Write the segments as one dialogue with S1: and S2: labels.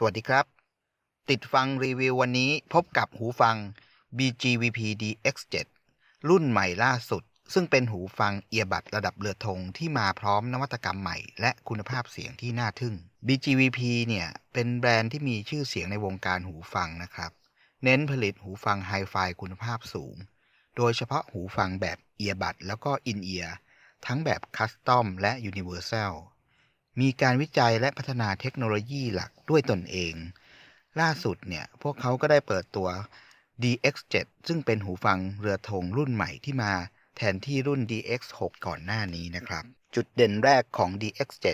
S1: สวัสดีครับ ติดฟังรีวิววันนี้พบกับหูฟัง BGVP DX7 รุ่นใหม่ล่าสุด ซึ่งเป็นหูฟังเอียบัดระดับเรือธงที่มาพร้อมนวัตกรรมใหม่ และคุณภาพเสียงที่น่าทึ่ง BGVP เนี่ย เป็นแบรนด์ที่มีชื่อเสียงในวงการหูฟังนะครับ เน้นผลิตหูฟังไฮไฟคุณภาพสูง โดยเฉพาะหูฟังแบบเอียบัดแล้วก็อินเอียร์ทั้งแบบคัสตอมและยูนิเวอร์แซล มีการวิจัยและพัฒนาเทคโนโลยีหลักด้วยตนเอง ล่าสุดเนี่ย พวกเขาก็ได้เปิดตัว DX7 ซึ่งเป็นหูฟังเรือธงรุ่นใหม่ที่มาแทนที่รุ่น DX6 ก่อนหน้านี้นะครับ จุดเด่นแรกของ DX7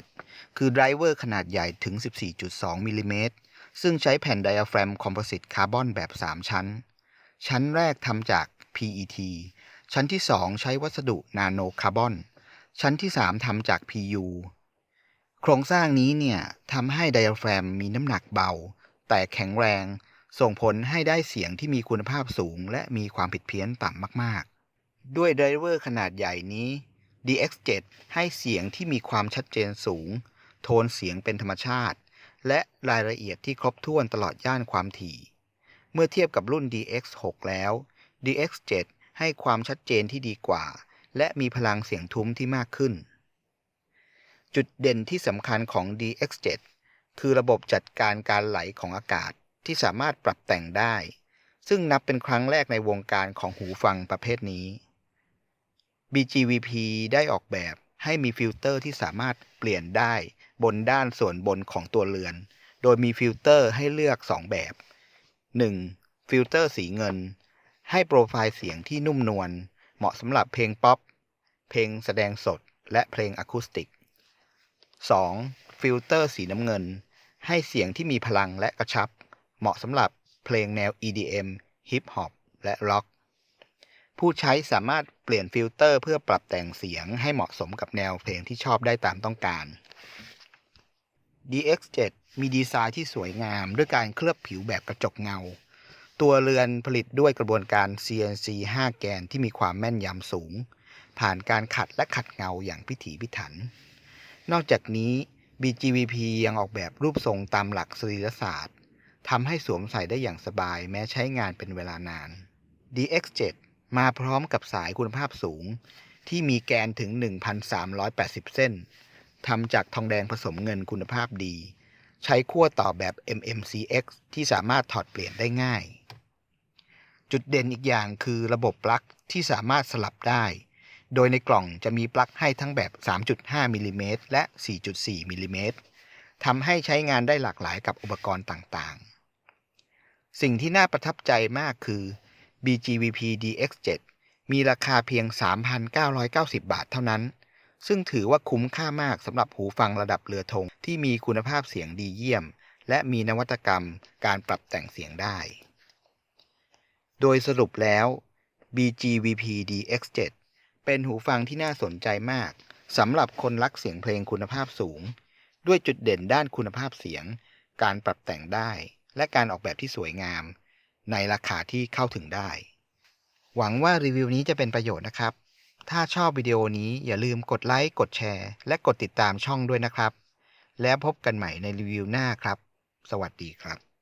S1: คือไดรเวอร์ขนาดใหญ่ถึง 14.2มิลลิเมตรซึ่งใช้แผ่นไดอะแฟรมคอมโพสิตคาร์บอนแบบ 3 ชั้น ชั้นแรกทำจาก PET ชั้นที่ 2 ใช้วัสดุนาโนคาร์บอน ชั้นที่ 3ทำจาก PU โครงสร้างนี้เนี่ยทำให้ไดอะแฟรมมีน้ำหนักเบา แต่แข็งแรง ส่งผลให้ได้เสียงที่มีคุณภาพสูง และมีความผิดเพี้ยนต่ำมาก ๆ ด้วยไดรเวอร์ขนาดใหญ่นี้ DX7 ให้เสียงที่มีความชัดเจนสูง โทนเสียงเป็นธรรมชาติ และรายละเอียดที่ครบถ้วนตลอดย่านความถี่ เมื่อเทียบกับรุ่น DX6 แล้ว DX7 ให้ความชัดเจนที่ดีกว่า และมีพลังเสียงทุ้มที่มากขึ้น จุดเด่นที่สำคัญของ DX7 คือระบบจัดการการไหลของอากาศที่สามารถปรับแต่งได้ ซึ่งนับเป็นครั้งแรกในวงการของหูฟังประเภทนี้ BGVP ได้ออกแบบให้มีฟิลเตอร์ที่สามารถเปลี่ยนได้บนด้านส่วนบนของตัวเรือน โดยมีฟิลเตอร์ให้เลือก 2 แบบ 1. ฟิลเตอร์สีเงิน ให้โปรไฟล์เสียงที่นุ่มนวล เหมาะสำหรับเพลงป๊อป เพลงแสดงสด และเพลงอะคูสติก 2. ฟิลเตอร์สีน้ำเงิน ให้เสียงที่มีพลังและกระชับ เหมาะสำหรับเพลงแนว EDM ฮิปฮอปและร็อกผู้ใช้สามารถเปลี่ยนฟิลเตอร์เพื่อปรับแต่งเสียงให้เหมาะสมกับแนวเพลงที่ชอบได้ตามต้องการ DX7 มีดีไซน์ที่สวยงามด้วยการเคลือบผิวแบบกระจกเงา ตัวเรือนผลิตด้วยกระบวนการ CNC 5 แกนที่มีความแม่นยำสูง ผ่านการขัดและขัดเงาอย่างพิถีพิถัน นอกจากนี้ BGVP ยังออกแบบรูปทรงตามหลักสรีรศาสตร์ทำให้สวมใส่ได้อย่างสบายแม้ใช้งานเป็นเวลานาน DX7 มาพร้อมกับสายคุณภาพสูง ที่มีแกนถึง 1,380 เส้นทำจากทองแดงผสมเงินคุณภาพดี ใช้ขั้วต่อแบบ MMCX ที่สามารถถอดเปลี่ยนได้ง่าย จุดเด่นอีกอย่างคือระบบปลั๊กที่สามารถสลับได้ โดยในกล่องจะมีปลั๊กให้ทั้งแบบ 3.5มิลลิเมตรและ 4.4มิลลิเมตรทำให้ใช้งานได้หลากหลายกับอุปกรณ์ต่างๆ สิ่งที่น่าประทับใจมากคือ BGVP DX7 มีราคาเพียง 3,990 บาทเท่านั้น ซึ่งถือว่าคุ้มค่ามากสำหรับหูฟังระดับเรือธงที่มีคุณภาพเสียงดีเยี่ยม และมีนวัตกรรมการปรับแต่งเสียงได้ โดยสรุปแล้ว BGVP DX7 เป็นหูฟังที่น่าสนใจมากสำหรับคนรักเสียงเพลงคุณภาพสูง ด้วยจุดเด่นด้านคุณภาพเสียง การปรับแต่งได้ และการออกแบบที่สวยงาม ในราคาที่เข้าถึงได้ หวังว่ารีวิวนี้จะเป็นประโยชน์นะครับ ถ้าชอบวิดีโอนี้อย่าลืมกดไลค์ กดแชร์ และกดติดตามช่องด้วยนะครับ แล้วพบกันใหม่ในรีวิวหน้าครับ สวัสดีครับ